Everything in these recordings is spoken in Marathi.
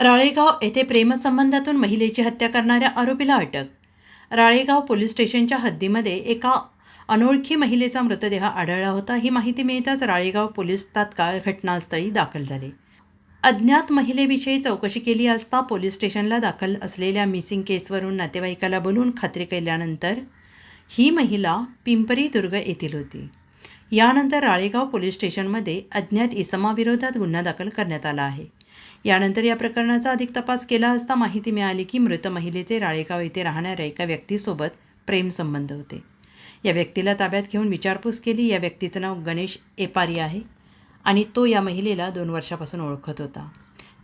राळेगाव येथे प्रेमसंबंधातून महिलेची हत्या करणाऱ्या आरोपीला अटक. राळेगाव पोलीस स्टेशनच्या हद्दीमध्ये एका अनोळखी महिलेचा मृतदेह आढळला होता. ही माहिती मिळताच राळेगाव पोलीस तात्काळ घटनास्थळी दाखल झाले. अज्ञात महिलेविषयी चौकशी केली असता पोलीस स्टेशनला दाखल असलेल्या मिसिंग केसवरून नातेवाईकाला बोलून खात्री केल्यानंतर ही महिला पिंपरी दुर्ग येथील होती. यानंतर राळेगाव पोलीस स्टेशनमध्ये अज्ञात इसमाविरोधात गुन्हा दाखल करण्यात आला आहे. यानंतर या प्रकरणाचा अधिक तपास केला असता माहिती मिळाली की मृत महिलेचे राळेगाव येथे राहणाऱ्या एका व्यक्तीसोबत प्रेमसंबंध होते. या व्यक्तीला ताब्यात घेऊन विचारपूस केली. या व्यक्तीचं नाव गणेश एपारी आहे आणि तो या महिलेला दोन वर्षापासून ओळखत होता.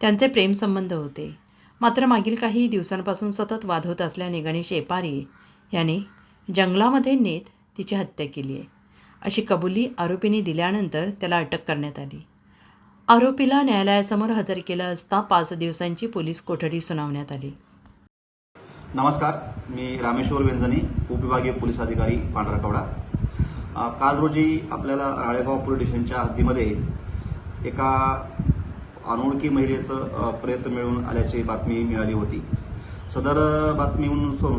त्यांचे प्रेमसंबंध होते. मात्र मागील काही दिवसांपासून सतत वाद होत असल्याने गणेश एपारी याने जंगलामध्ये नेत तिची हत्या केली आहे. अशी कबुली आरोपीने दिल्यानंतर त्याला अटक करण्यात आली. आरोपीला न्यायालयासमोर हजर केलं असता पाच दिवसांची पोलीस कोठडी सुनावण्यात आली. नमस्कार मी रामेश्वर वेंजणे उपविभागीय पोलीस अधिकारी पांढरकवडा. काल रोजी आपल्याला राळेगाव पोलीस स्टेशनच्या हद्दीमध्ये एका अनोळखी महिलेचं प्रयत्न मिळून आल्याची बातमी मिळाली होती. सदर बातमीनुसार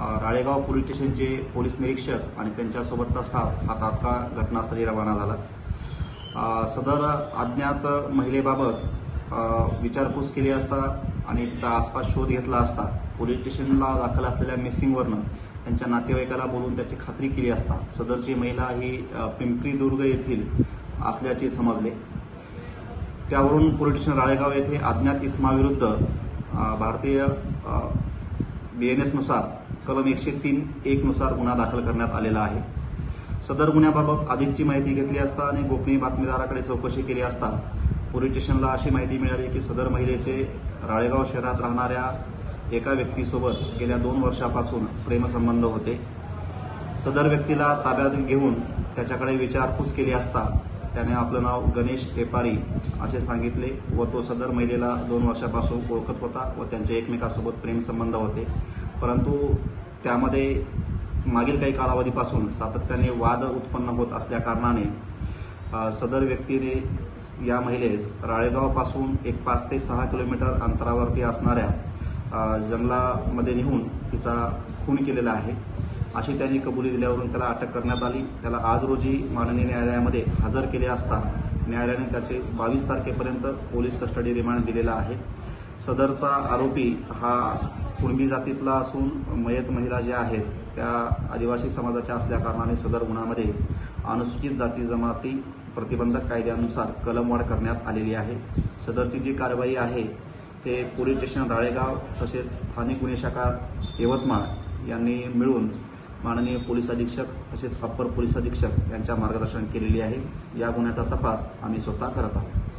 अ, राळेगाव पोलीस स्टेशनचे पोलीस निरीक्षक आणि त्यांच्यासोबतचा स्टाफ हा तात्काळ घटनास्थळी रवाना झाला. सदर अज्ञात महिलेबाबत विचारपूस केली असता आणि तिचा आसपास शोध घेतला असता. पोलीस स्टेशनला दाखल असलेल्या मिसिंगवरनं त्यांच्या नातेवाईकाला बोलून त्याची खात्री केली असता. सदरची महिला ही पिंपरी दुर्ग येथील असल्याचे समजले. त्यावरून पोलीस स्टेशन राळेगाव येथे अज्ञात इस्माविरुद्ध भारतीय बी एन एसनुसार कलम एकशे तीन एकनुसार गुन्हा दाखल करण्यात आलेला आहे. सदर गुन्ह्याबाबत अधिकची माहिती घेतली असता आणि गोपनीय बातमीदाराकडे चौकशी केली असता पोलीस स्टेशनला अशी माहिती मिळाली की सदर महिलेचे राळेगाव शहरात राहणाऱ्या एका व्यक्तीसोबत गेल्या दोन वर्षापासून प्रेमसंबंध होते. सदर व्यक्तीला ताब्यात घेऊन त्याच्याकडे विचारपूस केली असता त्याने आपलं नाव गणेश टेपारी असे सांगितले व तो सदर महिलेला दोन वर्षापासून ओळखत होता व त्यांचे एकमेकासोबत प्रेमसंबंध होते. परंतु त्यामध्ये मागील काही कालावधीपासून सातत्याने वाद उत्पन्न होत असल्याकारणाने सदर व्यक्तीने या महिलेस राळेगावपासून एक पाच ते सहा किलोमीटर अंतरावरती असणाऱ्या जंगलामध्ये नेऊन तिचा खून केलेला आहे. अशी त्यांनी कबुली दिल्यावरून त्याला अटक करण्यात आली. त्याला आज रोजी माननीय न्यायालयामध्ये हजर केले असता न्यायालयाने त्याचे बावीस तारखेपर्यंत पोलीस कस्टडी रिमांड दिलेला आहे. सदरचा आरोपी हा कुणबी जातीतला असून मयत महिला ज्या आहेत त्या आदिवासी समाजाच्या असल्याकारणाने सदर गुन्हामध्ये अनुसूचित जाती जमाती प्रतिबंधक कायद्यानुसार कलमवाढ करण्यात आलेली आहे. सदरची जी कारवाई आहे ते पोलीस स्टेशन राळेगाव तसेच स्थानिक गुन्हे शाखा यवतमाळ यांनी मिळून माननीय पोलीस अधीक्षक तसेच अप्पर पोलीस अधीक्षक यांच्या मार्गदर्शन केलेली आहे. या गुन्ह्याचा तपास आम्ही स्वतः करत आहोत.